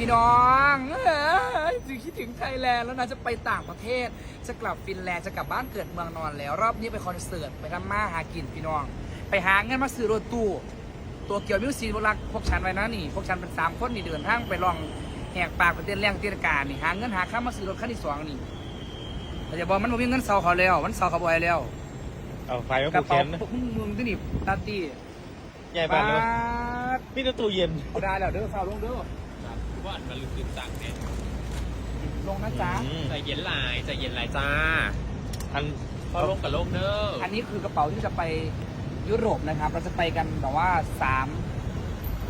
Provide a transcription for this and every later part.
พี่น้องเอ้ยจะคิดถึงไทยแลนด์แล้วนะจะไปต่างประเทศ จะกลับฟินแลนด์จะกลับบ้านเกิดเมืองนอนแล้ว รอบนี้ไปคอนเสิร์ตไปทำมาหากินพี่น้อง ไปหาเงินมาซื้อรถตู้ตัวเกี่ยวมิวสิกรักพวกฉันไว้นะนี่ พวกฉันเป็นสามคนนี่เดินทางไปลองแหกปากไปเต้นแรงเต้นการนี่หาเงินหาข้ามมาซื้อรถคันที่สองนี่แต่จะบอกมันบ่มีเงินเซาเขาแล้วมันเซาเขาบ่อยแล้วเอาไฟมากระผูกแขเป๋านพวกมึงที่นี่ตาตี้ใหญ่บ้านเลยดพี่ตู้เย็นเอาได้แล้วเด้อเซาลงเด้อ ว่าอันมันลึกลึกจังเนี่ยลงนะจ๊ะ อืมใจเย็นหลายใจเย็นหลายจ้าอันพอลงกับลงเด้ออันนี้คือกระเป๋าที่จะไปยุโรปนะครับ เราจะไปกันแบบว่าสาม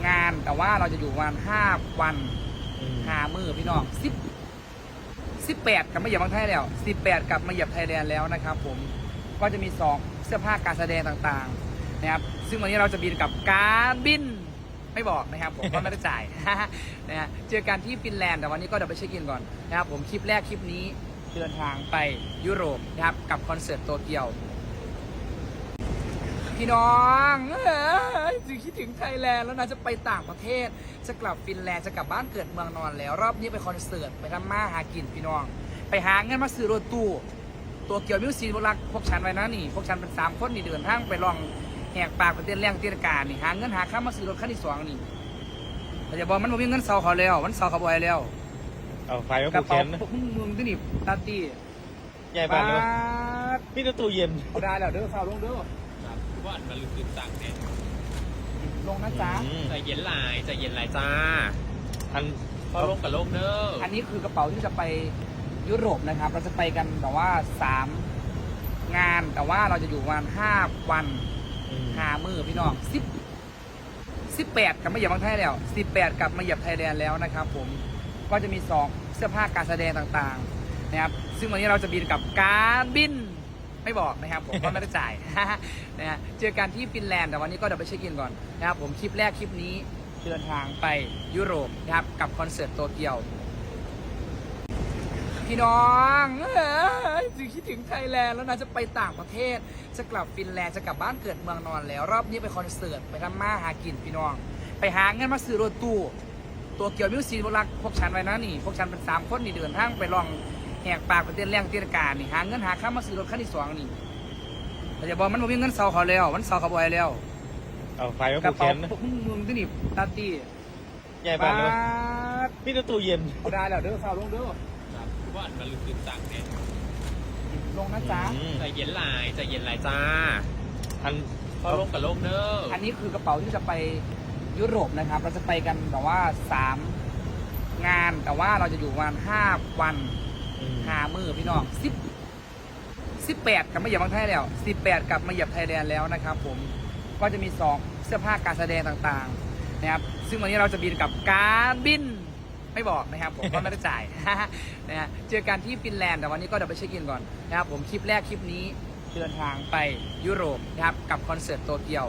งานแต่ว่าเราจะอยู่ประมาณห้าวันอืมห้ามือพี่น้องสิบสิบแปดกลับมาเหยียบบางไทยแล้วสิบแปดกลับมาเหยียบไทยแลนด์แล้วนะครับ ผมก็จะมีสองเสื้อผ้าการแสดงต่างๆนะครับซึ่งวันนี้เราจะบินกับการบิน ไม่บอกนะครับผมก็ไม่ได้จ่ายนะฮะเจอกันที่ฟินแลนด์แต่วันนี้ก็เดี๋ยวไปเช็คอินก่อนนะครับผมคลิปแรกคลิปนี้เดินทางไปยุโรปนะครับกับคอนเสิร์ตโตเกียว พี่น้องเอ้ยจะคิดถึงไทยแลนด์แล้วนะจะไปต่างประเทศ จะกลับฟินแลนด์จะกลับบ้านเกิดเมืองนอนแล้ว รอบนี้ไปคอนเสิร์ตไปทำมาหากินพี่น้อง ไปหาเงินมาซื้อรถตู้ตัวเกี่ยวมิวสิกรักพวกฉันไว้นะนี่ พวกฉันเป็นสามคนนี่เดินทางไปลอง แหกปากไปเต้นแรงเต้นการนี่หาเงินหาข้ามมาซื้อรถคันที่สองนี่แต่จะบอกมันบ่มีเงินเซาเขาแล้วมันเซาเขาบ่อยแล้วเอาไฟมากกระผูกแขเป๋านพวกมึงที่นี่ตาตี้ใหญ่บ้านเลยดพี่ตู้เย็นเอาได้แล้วเด้อเซาลงเด้อว่าอันมันลึกลึกจังเนี่ยลงนะจ๊ะอืมใจเย็นหลายใจเย็นหลายจ้าอันพอลงกับลงเด้ออันนี้คือกระเป๋าที่จะไปยุโรปนะครับ เราจะไปกันแบบว่าสามงานแต่ว่าเราจะอยู่ประมาณห้าวัน อืม หามือพี่น้องสิบสิบแปดกลับมาเหยียบบางไทยแล้วสิบแปดกลับมาเหยียบไทยแลนด์แล้วนะครับ ผมก็จะมีสองเสื้อผ้าการแสดงต่างๆนะครับ ซึ่งวันนี้เราจะบินกับการบินไม่บอกนะครับผมก็ไม่ได้จ่าย นะฮะเจอกันที่ฟินแลนด์แต่วันนี้ก็เดี๋ยวไปเช็คอินก่อนนะครับผมคลิปแรกคลิปนี้เดินทางไปยุโรปนะครับกับคอนเสิร์ตโตเกียว พี่น้องเอ้ยจะคิดถึงไทยแลนด์แล้วนะจะไปต่างประเทศ จะกลับฟินแลนด์จะกลับบ้านเกิดเมืองนอนแล้ว รอบนี้ไปคอนเสิร์ตไปทำมาหากินพี่น้อง ไปหาเงินมาซื้อรถตู้ตัวเกี่ยวมิวสิกรักพวกฉันไว้นะนี่ พวกฉันเป็นสามคนนี่เดินทางไปลองแหกปากไปเต้นแรงเต้นการนี่หาเงินหาข้ามมาซื้อรถคันที่สองนี่แต่จะบอกมันบ่มีเงินเซาเขาแล้วมันเซาเขาบ่อยแล้วเอาไฟมากกระผูกแขเป๋านพวกมึงที่นี่ตาตี้ใหญ่บ้านเลยดพี่ตู้เย็นเอาได้แล้วเด้อเซาลงเด้อ ว่าอันมันลึกลึกจังเนี่ยลงนะจ๊ะ อืมใจเย็นหลายใจเย็นหลายจ้าอันพอลงกับลงเด้ออันนี้คือกระเป๋าที่จะไปยุโรปนะครับ เราจะไปกันแบบว่าสามงานแต่ว่าเราจะอยู่ประมาณห้าวันอืมห้ามือพี่น้องสิบสิบแปดกลับมาเหยียบบางไทยแล้วสิบแปดกลับมาเหยียบไทยแลนด์แล้วนะครับ ผมก็จะมีสองเสื้อผ้าการแสดงต่างๆนะครับซึ่งวันนี้เราจะบินกับการบิน ไม่บอกนะครับผมก็ไม่ได้จ่ายนะฮะเจอกันที่ฟินแลนด์แต่วันนี้ก็เดี๋ยวไปเช็คอินก่อนนะครับผมคลิปแรกคลิปนี้เดินทางไปยุโรปนะครับกับคอนเสิร์ตโตเกียว